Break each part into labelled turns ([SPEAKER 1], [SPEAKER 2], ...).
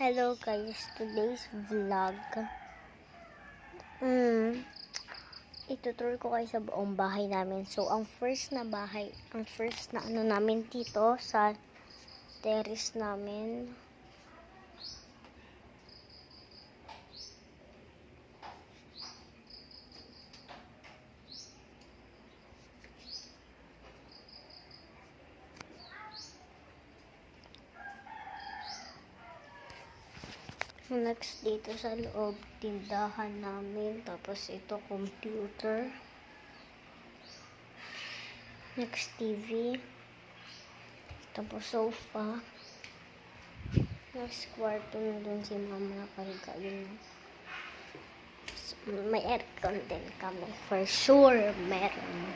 [SPEAKER 1] Hello guys, today's vlog. Mm, itutur ko kayo sa buong bahay namin. So, ang first na bahay, ang first na ano namin dito sa terrace namin. Next dito sa loob, tindahan namin. Tapos ito, computer. Next, TV. Tapos sofa. Next, kwarto na dun si mama nakahiga yun. May aircon din kami. For sure, meron.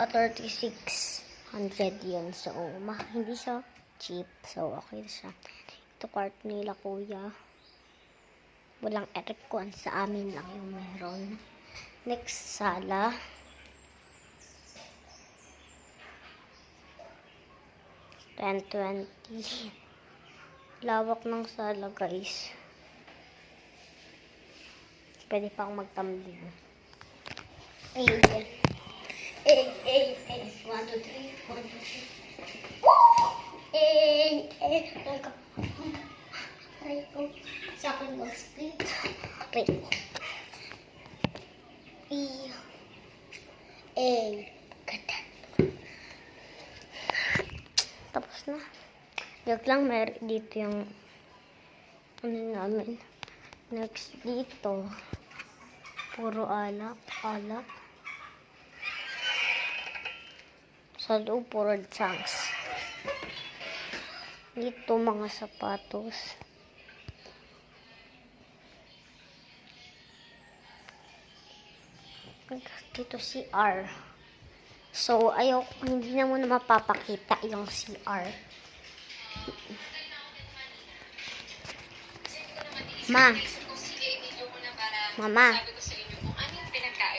[SPEAKER 1] A 3600 yun. So, ma hindi siya cheap. So, okay siya. Ito kwarto nila kuya. Walang aircon. Sa amin lang yung meron. Next, sala. Ten twenty. Lawak ng sala, guys. Pwede pa akong magtambling. Ay, ay, ay, ay. One, two, three. One, two, three. Eh, aray ko. Ko. Sa akin mag-split. Aray ko. E. A. Ganda. Tapos na. Joke lang, mer dito yung ano namin. Next dito. Puro alak, alak. Sa loob, puro chunks. Dito mga sapatos. Dito CR. So, ayaw, hindi na muna mapapakita yung CR. Ma. Mama.